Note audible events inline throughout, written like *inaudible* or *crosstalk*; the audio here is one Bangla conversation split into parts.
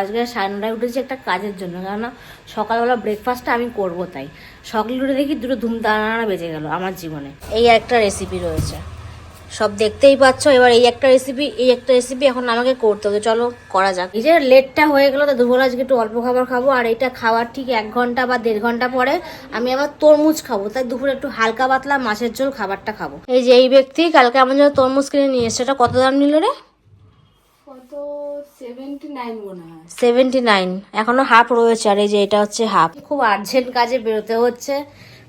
আজকে সাড়ে নটায় উঠেছি একটা কাজের জন্য, কেননা সকালবেলা ব্রেকফাস্টটা আমি করব তাই। সকালে উঠে দেখি দুটো ধুম দানা বেজে গেল আমার জীবনে। এই একটা রেসিপি রয়েছে। সব দেখতেই পাচ্ছ, এবার এই একটা রেসিপি এই একটা রেসিপি এখন আমাকে করতে হবে। চলো, করা যাক। এই যে লেটটা হয়ে গেলো, তো দুপুর আজকে একটু অল্প খাবার খাব, আর এটা খাওয়ার ঠিক এক ঘণ্টা বা দেড় ঘণ্টা পরে আমি আবার তরমুজ খাব। তাই দুপুরে একটু হালকা পাতলা মাছের ঝোল খাবারটা খাব। এই যে এই ব্যক্তি কালকে আমার জন্য তরমুজ কিনে নিয়ে এসছে। এটা কত দাম নিল রে? কত সেভেন্টি নাইন এখনও হাফ রয়েছে আর এই যে এটা হচ্ছে হাফ খুব আর্জেন্ট কাজে বেরোতে হচ্ছে।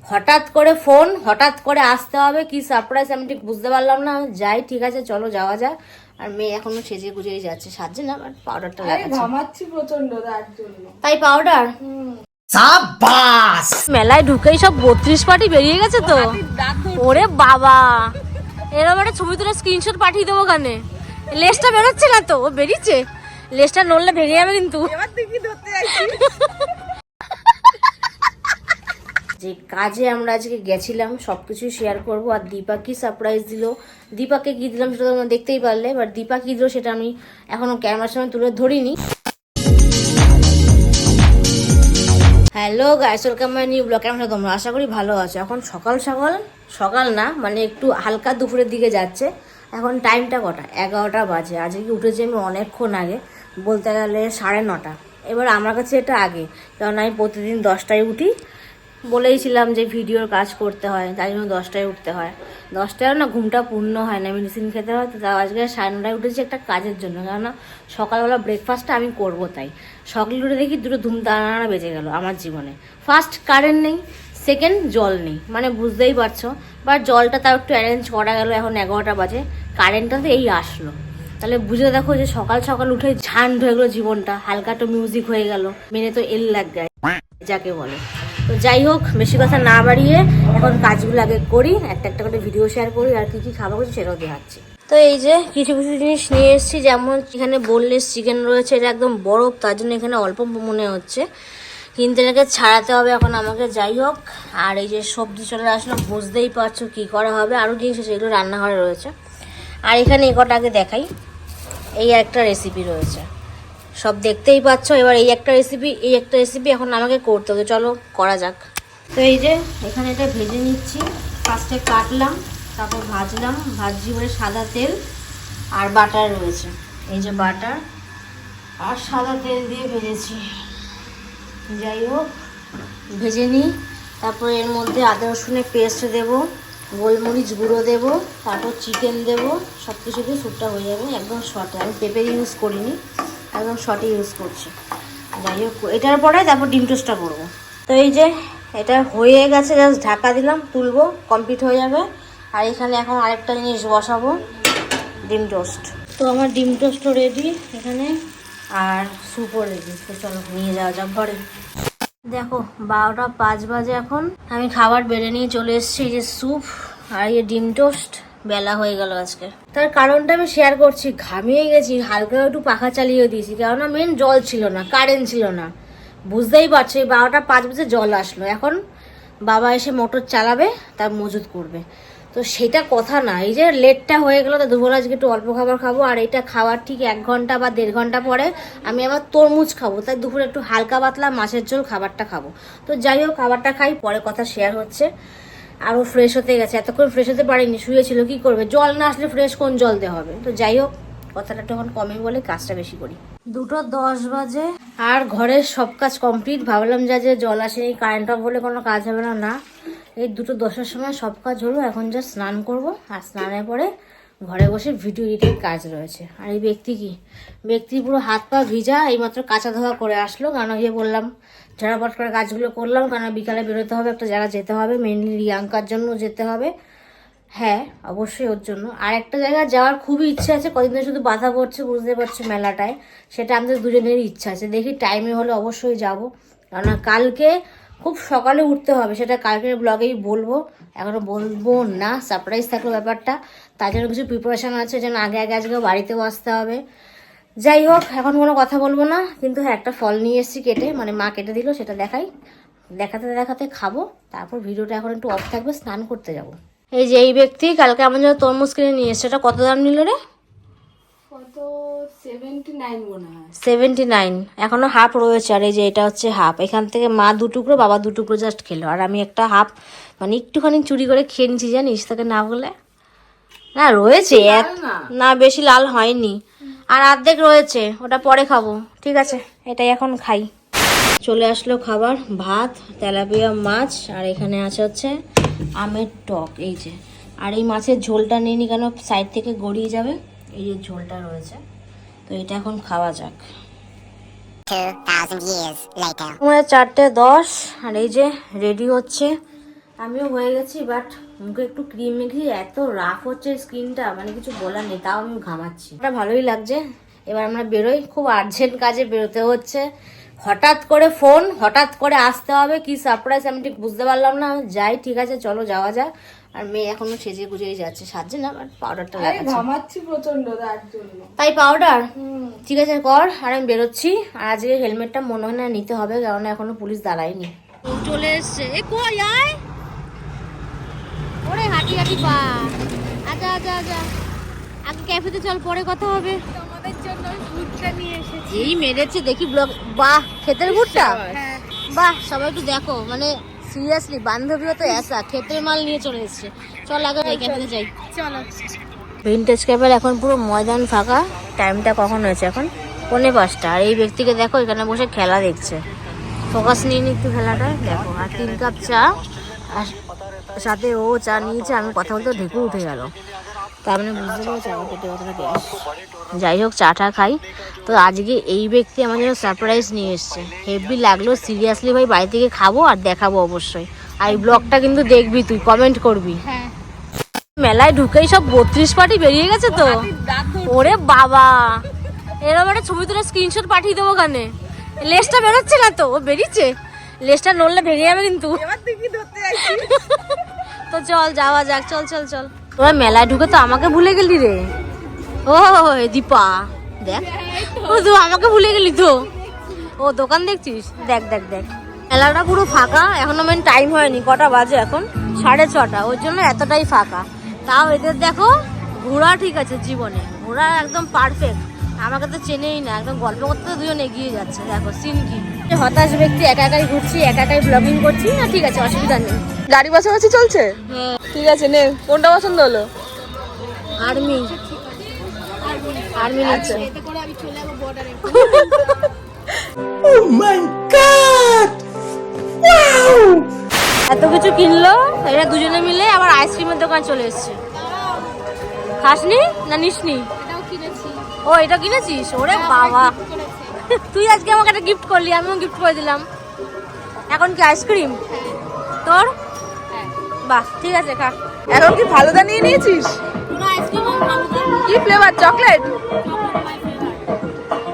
হঠাৎ করে ফোন হঠাৎ করে আসতে হবে কি সারপ্রাইজ আমি ঠিক বুঝতে পারলাম না। যাই ঠিক আছে চলো যাওয়া যাক। আর মেয়ে এখনও সেজে গুজেই যাচ্ছে সাজছে না বাট পাউডারটা ঘামাচ্ছি প্রচণ্ড তার জন্য তাই পাউডার মেলায় ঢুকেই সব বত্রিশ পার্টি বেরিয়ে গেছে তো? ওরে বাবা! এরকম একটা ছবি তুলে স্ক্রিনশট পাঠিয়ে দেবো ওখানে। লেসটা বেরোচ্ছে না তো ও বেরিয়েছে। লেসটা নড়লে ভেঙে যাবে কিন্তু। যে কাজে আমরা আজকে গেছিলাম সব কিছু শেয়ার করব আর দীপা কি সারপ্রাইজ দিল? দীপাকে কি দিলাম সেটা তোমরা দেখতেই পারলে এবার দীপা কি দিল সেটা আমি এখনও ক্যামেরার সামনে তুলে ধরিনি। Hello guys welcome my new blog কেমন তোমরা? আশা করি ভালো আছো। এখন সকাল সকাল সকাল না মানে একটু হালকা দুপুরের দিকে যাচ্ছে। এখন টাইমটা কটা? এগারোটা বাজে। আজকে কি উঠেছি আমি অনেকক্ষণ আগে, বলতে গেলে সাড়ে নটা। এবার আমার কাছে এটা আগে, কারণ আমি প্রতিদিন দশটায় উঠি। বলেইছিলাম যে ভিডিওর কাজ করতে হয়, তাই জন্য দশটায় উঠতে হয়। দশটায় না ঘুমটা পূর্ণ হয় না মেডিসিন খেতে হয়, তো তাও আজকে সাড়ে নটায় উঠেছি একটা কাজের জন্য। কেননা সকালবেলা ব্রেকফাস্টটা আমি করব তাই। সকালে উঠে দেখি দুটো ধুম দানা বেজে গেল আমার জীবনে। ফার্স্ট কারেন্ট নেই সেকেন্ড জল নেই। মানে বুঝতেই পারছ? বা জলটা তাও একটু অ্যারেঞ্জ করা গেল, এখন এগারোটা বাজে। কারেন্টটা তো এই আসলো। তাহলে বুঝে দেখো যে সকাল সকাল উঠে ঝান্ড হয়ে গেলো জীবনটা। হালকা একটু মিউজিক হয়ে গেল। মেনে তো এল লাগ যাকে বলে। তো যাই হোক, বেশি কথা না বাড়িয়ে এখন কাজগুলো আগে করি। একটা একটা করে ভিডিও শেয়ার করি, আর কি কি খাবার করছি সেটাও দেখাচ্ছি। তো এই যে কিছু কিছু জিনিস নিয়ে এসেছি, যেমন এখানে বললেস চিকেন রয়েছে, এটা একদম বরফ, তার জন্য এখানে অল্প মনে হচ্ছে। কিন্তু এটাকে ছাড়াতে হবে এখন আমাকে, যাই হোক। আর এই যে সবজি চলে আসলো, বুঝতেই পারছ কি করা হবে। আরও জিনিস আছে এগুলো রান্নাঘরে রয়েছে। আর এখানে এ কটা আগে দেখাই। এই একটা রেসিপি রয়েছে। সব দেখতেই পাচ্ছ। এবার এই একটা রেসিপি এই একটা রেসিপি এখন আমাকে করতে হবে। চলো, করা যাক। তো এই যে, এখানে এটা ভেজে নিচ্ছি। ফার্স্টে কাটলাম, তারপর ভাজলাম। ভাজি করে সাদা তেল আর বাটার রয়েছে। এই যে বাটার। আর সাদা তেল দিয়ে ভেজেছি। যাই হোক ভেজে নিই। তারপর এর মধ্যে আদা, রসুনের পেস্ট দেবো, গোলমরিচ গুঁড়ো দেবো, তারপর চিকেন দেবো সব কিছু দিয়ে স্যুপটা হয়ে যাবে, একদম শর্টে আমি পেঁপে ইউজ করিনি, একদম শর্টে ইউজ করছি। যাই হোক এটার পরে তারপর ডিম টোস্টটা করব। তো এই যে, এটা হয়ে গেছে জাস্ট ঢাকা দিলাম, তুলবো কমপ্লিট হয়ে যাবে। আর এখানে এখন আরেকটা জিনিস বসাবো, ডিম টোস্ট তো আমার ডিম টোস্ট রেডি এখানে আর স্যুপও রেডি চলো নিয়ে যাওয়া যাক ঘরে। দেখো, বারোটা পাঁচ বাজে এখন। আমি খাবার বেড়ে নিয়ে চলে এসেছি যে স্যুপ আর এই ডিম টোস্ট। বেলা হয়ে গেল আজকে। তার কারণটা আমি শেয়ার করছি ঘামিয়ে গেছি, হালকা একটু পাখা চালিয়ে দিয়েছি। কেননা মেন জল ছিল না কারেন্ট ছিল না। বুঝতেই পারছ, এই বারোটা পাঁচ বাজে জল আসলো। এখন বাবা এসে মোটর চালাবে, তার মজুত করবে। তো সেটা কথা না, এই যে লেটটা হয়ে গেলো, তো দুপুর আজকে একটু অল্প খাবার খাব, আর এটা খাওয়ার ঠিক এক ঘণ্টা বা দেড় ঘণ্টা পরে আমি আবার তরমুজ খাব, তাই দুপুরে একটু হালকা পাতলা মাছের ঝোল খাবারটা খাব। তো যাই হোক, খাবারটা খাই, পরে কথা শেয়ার হচ্ছে। আরও ফ্রেশ হতে গেছে, এতক্ষণ ফ্রেশ হতে পারিনি, শুয়েছিল, কি করবে? জল না আসলে ফ্রেশ কোন জল দেওয়া হবে? তো যাই হোক, কথাটা এখন কমে বলে কাজটা বেশি করি। দুটো দশ বাজে, আর ঘরের সব কাজ কমপ্লিট ভাবলাম যা যে জল আসেনি কারেন্ট অফ হলে কোনো কাজ হবে না না। এই দুটো দশের সময় সব কাজ হলো, এখন যা স্নান করব। আর স্নানের পরে ঘরে বসে ভিডিও এডিটের কাজ রয়েছে। আর এই ব্যক্তি কি? ব্যক্তি পুরো হাত পা ভিজা, এইমাত্র কাঁচা ধোয়া করে আসলো কারণ ওই যে বললাম ঝাড়াপট করে কাজগুলো করলাম কারণ বিকালে বেরোতে হবে? একটা জায়গা যেতে হবে মেনলি রিয়াঙ্কার জন্য যেতে হবে। হ্যাঁ অবশ্যই ওর জন্য। আর একটা জায়গায় যাওয়ার খুবই ইচ্ছে আছে, কদিন শুধু বাধা পড়ছে, বুঝতে পারছ মেলাটায়। সেটা আমাদের দুজনেরই ইচ্ছা আছে। দেখি টাইমে হলে অবশ্যই যাব। কেননা কালকে খুব সকালে উঠতে হবে, সেটা কালকের ব্লগেই বলব। এখনও বলব না সারপ্রাইজ থাকল ব্যাপারটা। তার জন্য কিছু প্রিপারেশান আছে যেন আগে আগে আজকে বাড়িতেও আসতে হবে। যাই হোক, এখন কোনো কথা বলব না, কিন্তু হ্যাঁ একটা ফল নিয়ে এসেছি কেটে মানে মা কেটে দিল, সেটা দেখাই। দেখাতে দেখাতে খাব, তারপর ভিডিওটা এখন একটু অফ থাকবে, স্নান করতে যাব। এই যে এই ব্যক্তি, কালকে আমার জন্য তরমুজ কিনে নিয়ে এসছে, এটা কত দাম নিল রে? সেভেন্টি নাইন এখনও হাফ রয়েছে। আর এই যে এটা হচ্ছে হাফ এখান থেকে মা দু টুকরো বাবা দু টুকরো জাস্ট খেলো। আর আমি একটা হাফ মানে একটুখানি চুরি করে খেয়ে নিচ্ছি জানিস? তাকে না বলে? না রয়েছে। না? বেশি লাল হয়নি। আর অর্ধেক রয়েছে। ওটা পরে খাব। ঠিক আছে? এটাই এখন খাই। চলে আসলো খাবার ভাত তেলাপিয়া মাছ। আর এখানে আছে হচ্ছে আমের টক। এই যে। আর এই মাছের ঝোলটা নিয়ে নি কেন? সাইড থেকে গড়িয়ে যাবে। এই যে ঝোলটা রয়েছে। তো এটা এখন খাওয়া যাক। 2,000 years later. সময় চারটে দশ আর এই যে রেডি হচ্ছে। আমিও হয়ে গেছি বাট মুখে একটু ক্রিম মেখে এত রাফ হচ্ছে স্কিনটা মানে কিছু বলার নেই তাও আমি ঘামাচ্ছি। এটা ভালোই লাগছে। এবার আমরা বেরোই খুব আর্জেন্ট কাজে বেরোতে হচ্ছে। হঠাৎ করে ফোন হঠাৎ করে আসতে হবে কি সারপ্রাইজ আমি ঠিক বুঝতে পারলাম না। যাই ঠিক আছে চলো যাওয়া যাক। আর মেয়ে এখনও সেজে গুজেই যাচ্ছে সাজছে না বাট পাউডারটা লাগাচ্ছে। ঘামাচ্ছি প্রচণ্ড তার জন্য। তাই পাউডার ঠিক আছে কর আর আমি বেরোচ্ছি। আর আজকে হেলমেটটা মনে হয় না নিতে হবে কারণ এখনও পুলিশ দাঁড়ায়নি। চলে এসছে। এ কই আয়! ওরে হাঁটি হাঁটি পা। আজা আজা আজা আগে ক্যাফেতে চল পরে কথা হবে। আমাদের জন্য ফুডটা নিয়ে এসেছি। এই মেরেছে দেখি ব্লগ বাহ ক্ষেতের ভুট্টা? বাহ সবাই একটু দেখো মানে সিরিয়াসলি বান্ধবীও তো এসা ক্ষেতের মাল নিয়ে চলে এসছে। চল আগে ক্যাফেতে যাই। চলো। ভিনটেজ ক্যাফের এখন পুরো ময়দান ফাঁকা টাইমটা কখন হয়েছে এখন? পৌনে পাঁচটা। আর এই ব্যক্তিকে দেখো এখানে বসে খেলা দেখছে। ফোকাস নিয়ে নি একটু খেলাটা দেখো। আর তিন কাপ চা আর সাথে ও চা নিয়েছে আমি কথা বলতে ঢেকে উঠে গেল। তার মানে বুঝতে পারো চা পেটে কতটা গ্যাস যাই হোক চাটা খাই। তো আজকে এই ব্যক্তি আমার জন্য সারপ্রাইজ নিয়ে এসছে। হেভি লাগল সিরিয়াসলি ভাই বাড়ি থেকে খাব আর দেখাবো অবশ্যই। আর এই ব্লগটা কিন্তু দেখবি তুই কমেন্ট করবি। হ্যাঁ। মেলায় ঢুকেই সব বত্রিশ পার্টি বেরিয়ে গেছে তো? ওরে বাবা! এরকম একটা ছবি তুলে স্ক্রিনশট পাঠিয়ে দেবো ওখানে লেসটা বেরোচ্ছে না তো? ও বেরিয়েছে? লেসটা নড়লে ভেঙে যাবে কিন্তু। তো চল যাওয়া যাক। চল চল চল। তোরা মেলায় ঢুকে তো আমাকে ভুলে গেলি রে। ও দীপা দেখ। ও তো আমাকে ভুলে গেলি তো। ও দোকান দেখছিস? দেখ দেখ দেখ। মেলাটা পুরো ফাঁকা এখনও মেন টাইম হয়নি কটা বাজে এখন? সাড়ে ছটা ওর জন্য এতটাই ফাঁকা। তাও এদের দেখো ঘোড়া ঠিক আছে জীবনে। ঘোড়া একদম পারফেক্ট আমাকে তো চেনেই না একদম গল্প করতে তো দুজন এগিয়ে যাচ্ছে। দেখো সিন কি। হতাশ ব্যক্তি একা একাই ঘুরছি একা একাই ব্লগিং করছি না ঠিক আছে অসুবিধা নেই। গাড়ি বাছাবাছি চলছে? ঠিক আছে নে। কোনটা পছন্দ হলো? আর্মি। আর্মি নিচ্ছে। *laughs* এত কিছু কিনলো এরা দুজনে মিলে আবার আইসক্রিমের দোকান চলে এসছে। খাসনি না নিসনি? ও এটা কিনেছিস? ওরে বাবা। *laughs* তুই আজকে আমাকে একটা গিফট করলি আমিও গিফট করে দিলাম। এখন কি আইসক্রিম? তোর? বাহ ঠিক আছে খা। এখন কি ফালুদা নিয়ে নিয়েছিস? কি ফ্লেভার চকলেট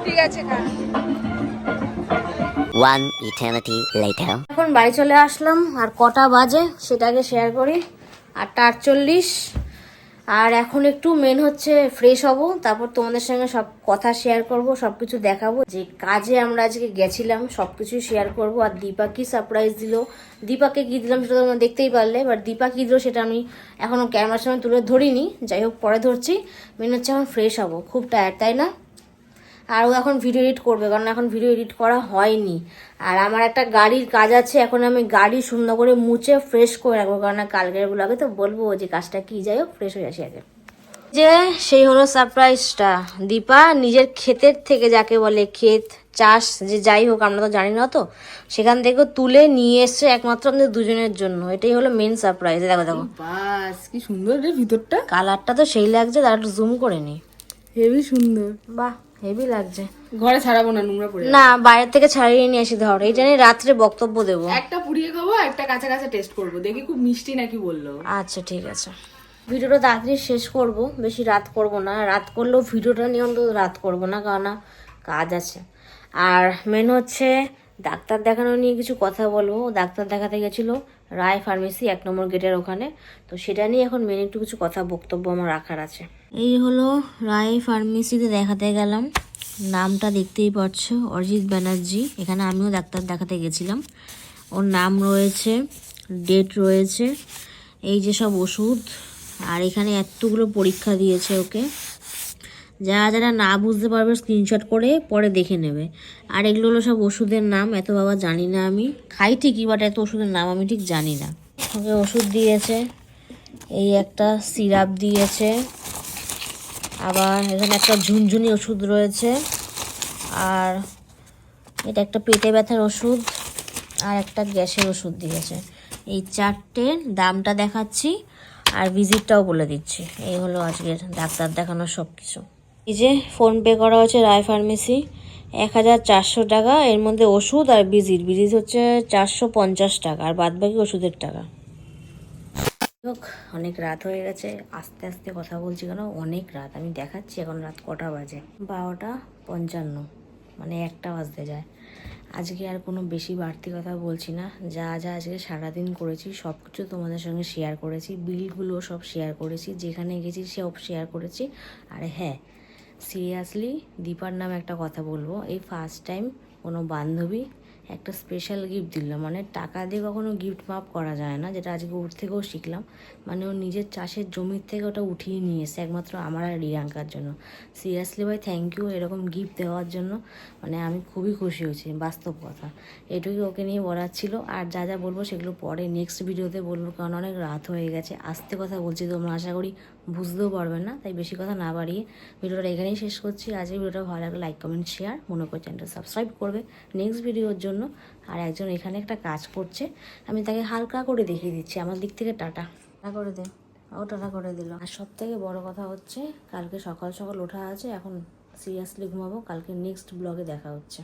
ঠিক আছে খা। One eternity later. এখন বাড়ি চলে আসলাম আর কটা বাজে সেটাকে শেয়ার করি। আটটা আটচল্লিশ। আর এখন একটু মেন হচ্ছে ফ্রেশ হব, তারপর তোমাদের সঙ্গে সব কথা শেয়ার করব সব কিছু দেখাবো। যে কাজে আমরা আজকে গেছিলাম সব কিছু শেয়ার করব। আর দীপা কি সারপ্রাইজ দিল। দীপাকে কি দিলাম সেটা তোমরা দেখতেই পারলে এবার দীপা কি দিল সেটা আমি এখনও ক্যামেরার সময় তুলে ধরিনি। যাই হোক, পরে ধরছি। মেন হচ্ছে এখন ফ্রেশ হব। খুব টায়ার্ড তাই না? আর ও এখন ভিডিও এডিট করবে কারণ এখন ভিডিও এডিট করা হয়নি। আর আমার একটা গাড়ির কাজ আছে এখন আমি গাড়ি সুন্দর করে মুছে ফ্রেশ করে রাখব কারণ কালকের ব্লগে তো বলব যে কাজটা কি যাই হোক ফ্রেশ হয়ে আসি আগে। যে সেই হলো সারপ্রাইজটা দীপা নিজের ক্ষেতের থেকে যাকে বলে ক্ষেত চাষ যে যাই হোক আমরা তো জানি না তো সেখান থেকে তুলে নিয়ে এসছে একমাত্র আমাদের দুজনের জন্য। এটাই হলো মেন সারপ্রাইজ দেখো দেখো। বাস কি সুন্দর রে ভিতরটা। কালারটা তো সেই লাগছে তার একটু জুম করে নি। হেভি সুন্দর। বাহ। হেভি লাগছে। ঘরে ছাড়াবো না নোংরা পড়ে না বাইরে থেকে ছাড়িয়ে নিয়ে আসি ধর এই জানি রাত্রে বক্তব্য দেবো। একটা পুড়িয়ে খাব একটা কাঁচা কাঁচা টেস্ট করব। দেখি খুব মিষ্টি নাকি বলল। আচ্ছা ঠিক আছে। ভিডিওটা তাড়াতাড়ি শেষ করব বেশি রাত করব না। রাত করলেও ভিডিওটা নিয়ে অন্তত রাত করব না কারণ কাজ আছে। আর মেন হচ্ছে ডাক্তার দেখানো নিয়ে কিছু কথা বলব। ডাক্তার দেখাতে গেছিল রায় ফার্মেসি এক নম্বর গেটের ওখানে। তো সেটা নিয়ে এখন মেন একটু কিছু কথা বক্তব্য আমার রাখার আছে। এই হলো রায় ফার্মেসিতে দেখাতে গেলাম। নামটা দেখতেই পাচ্ছ অরিজিৎ ব্যানার্জি। এখানে আমিও ডাক্তার দেখাতে গেছিলাম। ওর নাম রয়েছে ডেট রয়েছে। এই যে সব ওষুধ, আর এখানে এতগুলো পরীক্ষা দিয়েছে ওকে। যারা যারা না বুঝতে পারবে স্ক্রিনশট করে পরে দেখে নেবে। আর এগুলো হলো সব ওষুধের নাম, এত বাবা জানি না আমি। খাই ঠিকই বাট এত ওষুধের নাম আমি ঠিক জানি না। ওকে ওষুধ দিয়েছে, এই একটা সিরাপ দিয়েছে। আবার এখানে একটা ঝুনঝুনি ওষুধ রয়েছে। আর এটা একটা পেটে ব্যথার ওষুধ, আর একটা গ্যাসের ওষুধ দিয়েছে। এই চারটে দামটা দেখাচ্ছি, আর ভিজিটটাও বলে দিচ্ছি। এই হলো আজকের ডাক্তার দেখানোর সব কিছু এই যে ফোনপে করা হচ্ছে রায় ফার্মেসি এক হাজার চারশো টাকা, এর মধ্যে ওষুধ আর ভিজিট ভিজিট হচ্ছে চারশো পঞ্চাশ টাকা, আর বাদ বাকি ওষুধের টাকা। হোক অনেক রাত হয়ে গেছে, আস্তে আস্তে কথা বলছি কেন? অনেক রাত, আমি দেখাচ্ছি এখন রাত কটা বাজে? বারোটা পঞ্চান্ন মানে একটা বাজতে যায়। আজকে আর কোনো বেশি বাড়তি কথা বলছি না, যা যা আজকে সারাদিন করেছি সব কিছু তোমাদের সঙ্গে শেয়ার করেছি বিলগুলো সব শেয়ার করেছি, যেখানে গেছি সব শেয়ার করেছি, আর হ্যাঁ সিরিয়াসলি দীপার নামে একটা কথা বলব। এই ফার্স্ট টাইম কোনো বান্ধবী একটা স্পেশাল গিফট দিল। মানে টাকা দিয়ে কখনো গিফট মাপ করা যায় না, যেটা আজকে ওর থেকেও শিখলাম। মানে ও নিজের চাষের জমির থেকে ওটা উঠিয়ে নিয়ে এসে একমাত্র আমার আর রিয়াঙ্কার জন্য। সিরিয়াসলি ভাই থ্যাংক ইউ এরকম গিফট দেওয়ার জন্য। মানে আমি খুবই খুশি হয়েছি, বাস্তব কথা। এটুকুই ওকে নিয়ে বলার ছিল। আর যা যা বলব সেগুলো পরে নেক্সট ভিডিওতে বলব, কারণ অনেক রাত হয়ে গেছে। আস্তে কথা বলছি তোমরা, আশা করি বুঝতেও পারবেন না, তাই বেশি কথা না বাড়িয়ে ভিডিওটা এখানেই শেষ করছি। আজকে ভিডিওটা ভালো লাগলে লাইক কমেন্ট শেয়ার মনে করে চ্যানেলটা সাবস্ক্রাইব করবে। নেক্সট ভিডিওর জন্য আর একজন এখানে একটা কাজ করছে, আমি তাকে হালকা করে দেখিয়ে দিচ্ছি। আমার দিক থেকে টাটা। টাটা করে দে। ও টাটা করে দিল। আর সব থেকে বড় কথা হচ্ছে, কালকে সকাল সকাল ওঠা আছে, এখন সিরিয়াসলি ঘুমাবো, কালকে নেক্সট ব্লগে দেখা হচ্ছে।